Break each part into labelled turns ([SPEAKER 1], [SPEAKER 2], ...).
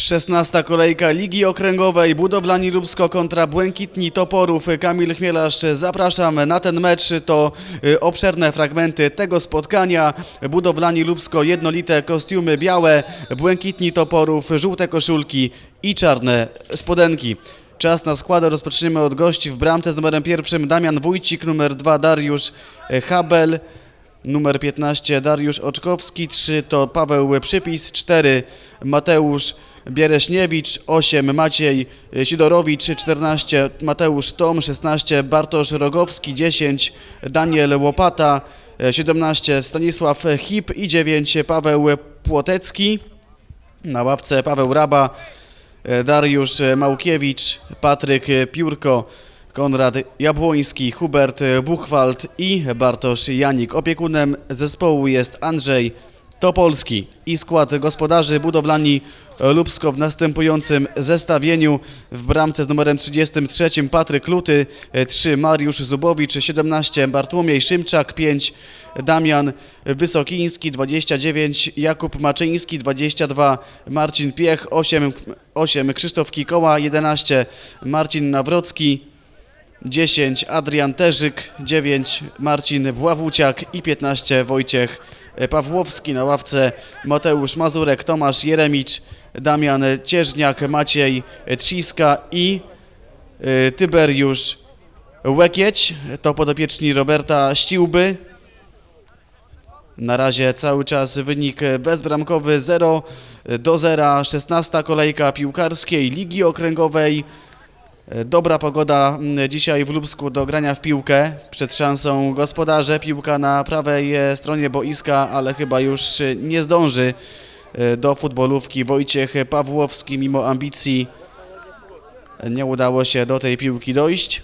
[SPEAKER 1] 16 kolejka Ligi Okręgowej Budowlani Lubsko kontra Błękitni Toporów. Kamil Chmielarz, zapraszam na ten mecz. To y, obszerne fragmenty tego spotkania. Budowlani Lubsko jednolite kostiumy białe, Błękitni Toporów żółte koszulki i czarne spodenki. Czas na skład rozpoczniemy od gości w bramce z numerem pierwszym Damian Wójcik, numer dwa Dariusz y, Habel, Numer 15 Dariusz Oczkowski, 3 to Paweł Przypis, 4 Mateusz Biereśniewicz, 8 Maciej Sidorowicz, 14 Mateusz Tom, 16 Bartosz Rogowski, 10 Daniel Łopata, 17 Stanisław Hip i 9 Paweł Płotecki. Na ławce Paweł Raba, Dariusz Małkiewicz, Patryk Piórko, Konrad Jabłoński, Hubert Buchwald i Bartosz Janik. Opiekunem zespołu jest Andrzej Topolski i skład gospodarzy budowlani Lubsko w następującym zestawieniu. W bramce z numerem 33 Patryk Luty, 3 Mariusz Zubowicz, 17 Bartłomiej Szymczak, 5 Damian Wysokiński, 29 Jakub Maczyński, 22 Marcin Piech, 8, 8 Krzysztof Kikoła, 11 Marcin Nawrocki, 10 Adrian Terzyk, 9 Marcin Bławuciak i 15 Wojciech Pawłowski na ławce Mateusz Mazurek, Tomasz Jeremicz, Damian Cieżniak, Maciej Trziska i y, Tyberiusz Łekieć. To podopieczni Roberta Ściłby. Na razie cały czas wynik bezbramkowy 0 do 0. 16 kolejka piłkarskiej Ligi Okręgowej. Dobra pogoda mm, dzisiaj w Lubsku do grania w piłkę. Przed szansą gospodarze. Piłka na prawej e, stronie boiska, ale chyba już e, nie zdąży e, do futbolówki. Wojciech Pawłowski mimo ambicji nie udało się do tej piłki dojść.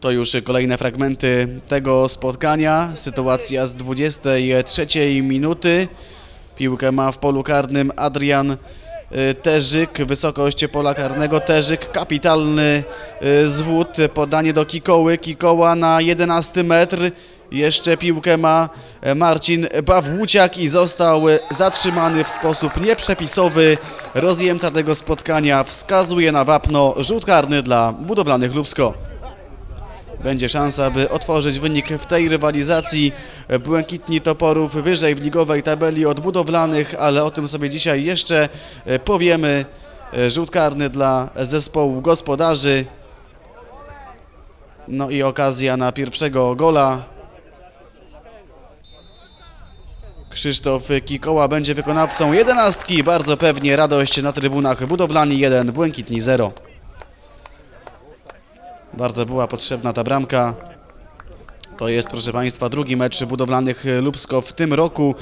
[SPEAKER 1] To już kolejne fragmenty tego spotkania. Sytuacja z 23 minuty. Piłkę ma w polu karnym Adrian Terzyk, wysokość pola karnego Terzyk, kapitalny y, zwód, podanie do Kikoły, Kikoła na 11 metr, jeszcze piłkę ma e, Marcin Bawłuciak i został e, zatrzymany w sposób nieprzepisowy. Rozjemca tego spotkania wskazuje na wapno rzut karny dla budowlanych Lubsko. Będzie szansa, by otworzyć wynik w tej rywalizacji. Błękitni Toporów wyżej w ligowej tabeli od budowlanych, ale o tym sobie dzisiaj jeszcze e, powiemy. E, Rzut karny dla zespołu gospodarzy. No i okazja na pierwszego gola. Krzysztof Kikoła będzie wykonawcą jedenastki. Bardzo pewnie radość na trybunach budowlani 1, Błękitni 0. Bardzo była potrzebna ta bramka. To jest, proszę Państwa, drugi mecz budowlanych Lubsko w tym roku.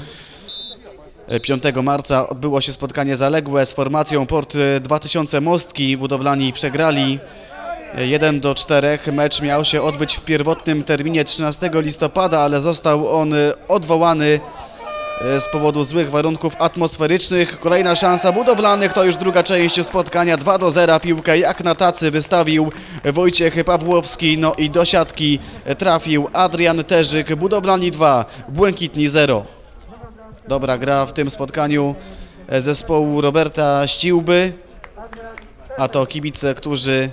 [SPEAKER 1] 5 marca odbyło się spotkanie zaległe z formacją Port 2000 Mostki. Budowlani przegrali 1 do 4. Mecz miał się odbyć w pierwotnym terminie 13 listopada, ale został on odwołany z powodu złych warunków atmosferycznych. Kolejna szansa budowlanych, to już druga część spotkania. 2 do 0. Piłkę jak na tacy wystawił Wojciech Pawłowski. No i do siatki trafił Adrian Terzyk. Budowlani 2, Błękitni 0. Dobra gra w tym spotkaniu zespołu Roberta Ściłby. A to kibice, którzy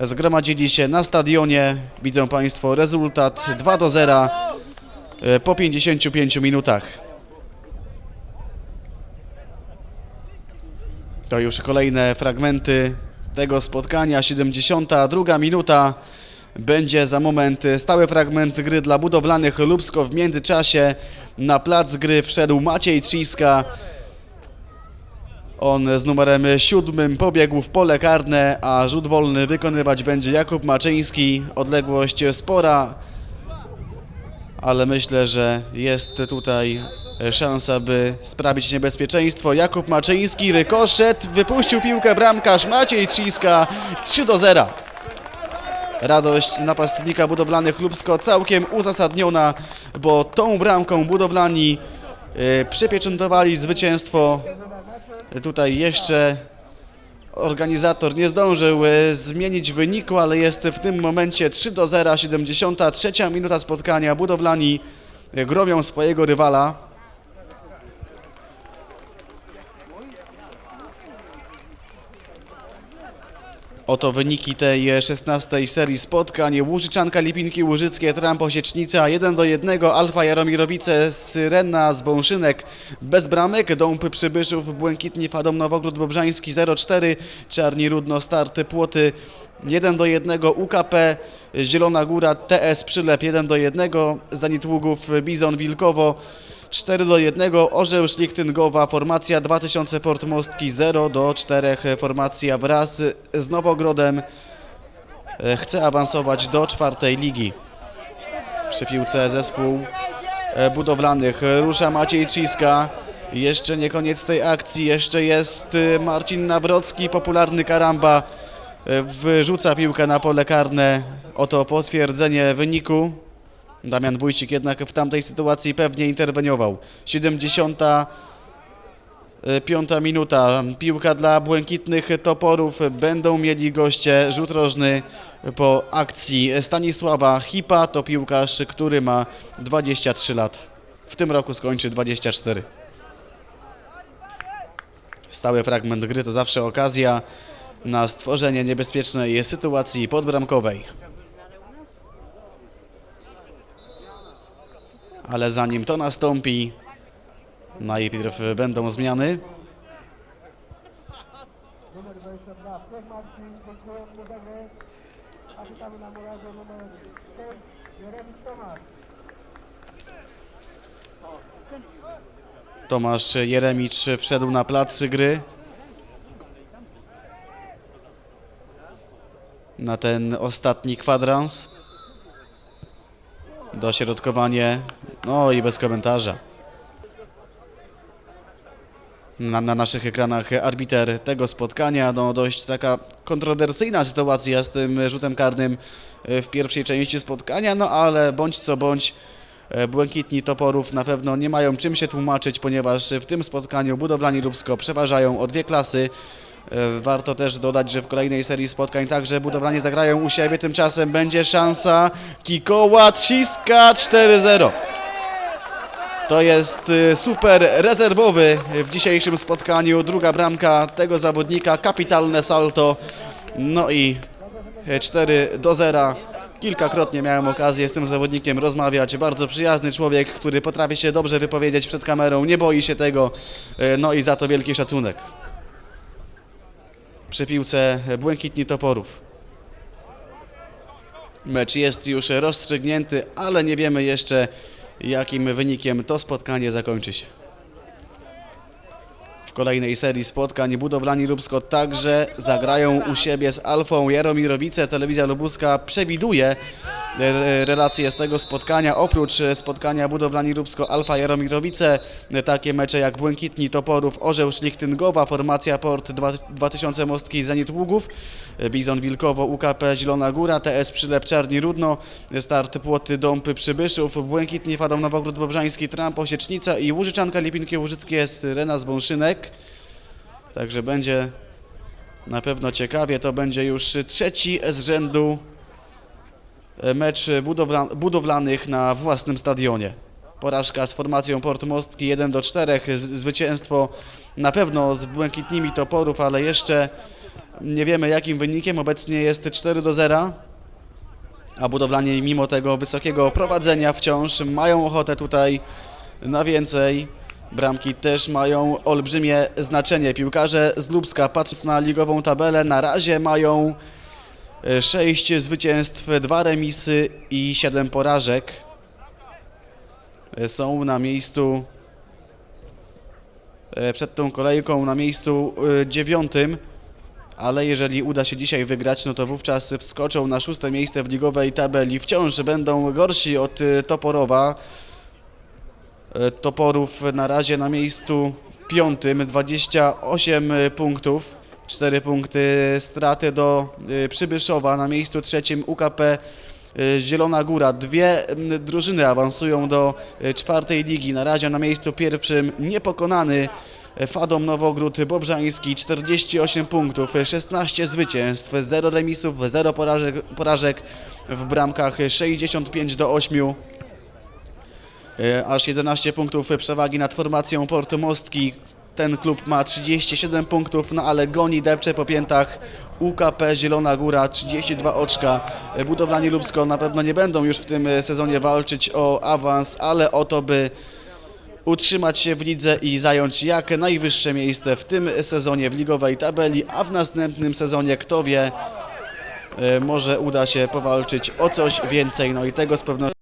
[SPEAKER 1] zgromadzili się na stadionie. Widzą Państwo rezultat 2 do 0 e, po 55 minutach. To już kolejne fragmenty tego spotkania. 72 minuta. Będzie za moment stały fragment gry dla budowlanych Lubsko. W międzyczasie na plac gry wszedł Maciej Trziska. On z numerem siódmym pobiegł w pole karne, a rzut wolny wykonywać będzie Jakub Maczyński. Odległość spora, ale myślę, że jest tutaj szansa, by sprawić niebezpieczeństwo. Jakub Maczyński, rykoszet, wypuścił piłkę bramkarz Maciej Trziska, 3 do 0. Radość napastnika budowlanych Lubsko całkiem uzasadniona, bo tą bramką budowlani y, przypieczętowali zwycięstwo. Tutaj jeszcze organizator nie zdążył y, zmienić wyniku, ale jest w tym momencie 3 do 0, 73 minuta spotkania. Budowlani gromią swojego rywala. Oto wyniki tej 16 serii spotkań. Łużyczanka Lipinki Łużyckie, Tramp Osiecznica 1 do 1, Alfa Jaromirowice, Syrena z Bąszynek. Bez bramek, Dąb Przybyszów, Błękitni Fadom Nowogród Bobrzański 0-4, Czarni Rudno Start Płoty 1 do 1, UKP Zielona Góra, TS Przylep 1 do 1, Zanit Ługów Bizon Wilkowo 4 do 1, Orzeł Szlichtyngowa, formacja 2000 Port Mostki 0 do 4, formacja wraz z Nowogrodem e, chce awansować do czwartej ligi. Przy piłce zespół e, budowlanych rusza Maciej Trziska. Jeszcze nie koniec tej akcji, jeszcze jest e, Marcin Nawrocki, popularny karamba. Wrzuca piłkę na pole karne. Oto potwierdzenie wyniku. Damian Wójcik jednak w tamtej sytuacji pewnie interweniował. 75 minuta. Piłka dla błękitnych toporów. Będą mieli goście rzut rożny po akcji Stanisława Hipa. To piłkarz, który ma 23 lat. W tym roku skończy 24. Stały fragment gry to zawsze okazja na stworzenie niebezpiecznej sytuacji podbramkowej. Ale zanim to nastąpi, najpierw będą zmiany.
[SPEAKER 2] numer 22. Piech Marcin, punktują mu za grę. A witamy na murarze numer 6. Jeremisz Tomasz.
[SPEAKER 1] Tomasz Jeremicz wszedł na plac gry. Na ten ostatni kwadrans. Dośrodkowanie. No i bez komentarza. Na, na naszych ekranach arbiter tego spotkania. No dość taka kontrowersyjna sytuacja z tym rzutem karnym e, w pierwszej części spotkania, no ale bądź co bądź e, błękitni toporów na pewno nie mają czym się tłumaczyć, ponieważ w tym spotkaniu budowlani Lubsko przeważają o dwie klasy. E, Warto też dodać, że w kolejnej serii spotkań także budowlanie zagrają u siebie. Tymczasem będzie szansa Kikoła Trziska 4-0. To jest y, super rezerwowy w dzisiejszym spotkaniu. Druga bramka tego zawodnika, kapitalne salto. No i y, 4 do 0. Kilkakrotnie miałem okazję z tym zawodnikiem rozmawiać. Bardzo przyjazny człowiek, który potrafi się dobrze wypowiedzieć przed kamerą, nie boi się tego. y, No i za to wielki szacunek. Przy piłce Błękitni Toporów. Mecz jest już rozstrzygnięty, ale nie wiemy jeszcze jakim wynikiem to spotkanie zakończy się. W kolejnej serii spotkań budowlani Lubsko także zagrają u siebie z Alfą Jaromirowice. Telewizja Lubuska przewiduje relacje z tego spotkania. Oprócz e, spotkania budowlani Lubsko Alfa Jaromirowice, e, takie mecze jak Błękitni Toporów, Orzeł Szlichtyngowa, formacja Port 2 2000 Mostki Zenit Ługów, e, Bizon Wilkowo, UKP Zielona Góra, TS Przylep Czarni Rudno, Start Płoty Dąpy Przybyszów, Błękitni Fadom Nowogród Bobrzański, Tramp Osiecznica i Łużyczanka Lipinkie Łużyckie Syrena z Bąszynek. Także będzie na pewno ciekawie. To będzie już trzeci z rzędu mecz budowla, budowlanych na własnym stadionie. Porażka z formacją Port Mostki 1 do 4. Z- Zwycięstwo na pewno z błękitnimi toporów, ale jeszcze nie wiemy jakim wynikiem. Obecnie jest 4 do 0. A budowlanie mimo tego wysokiego prowadzenia wciąż mają ochotę tutaj na więcej. Bramki też mają olbrzymie znaczenie. Piłkarze z Lubska, patrząc na ligową tabelę, na razie mają 6 zwycięstw, 2 remisy i 7 porażek. Są na miejscu e, przed tą kolejką na miejscu e, dziewiątym, ale jeżeli uda się dzisiaj wygrać, no to wówczas wskoczą na szóste miejsce w ligowej tabeli. Wciąż będą gorsi od e, Toporowa. Toporów na razie na miejscu piątym, 28 punktów, 4 punkty straty do e, Przybyszowa, na miejscu trzecim UKP e, Zielona Góra. Dwie drużyny awansują do e, czwartej ligi, na razie na miejscu pierwszym niepokonany Fadom Nowogród Bobrzański, 48 punktów, e, 16 zwycięstw, 0 remisów, 0 porażek, porażek w bramkach, e, 65 do 8. E, aż 11 punktów przewagi nad formacją Porto Mostki. Ten klub ma 37 punktów, no ale goni, depcze po piętach UKP Zielona Góra 32 oczka. Budowlani Lubsko na pewno nie będą już w tym e, sezonie walczyć o awans, ale o to, by utrzymać się w lidze i zająć jak najwyższe miejsce w tym sezonie w ligowej tabeli, a w następnym sezonie, kto wie, e, może uda się powalczyć o coś więcej. No i tego z pewnością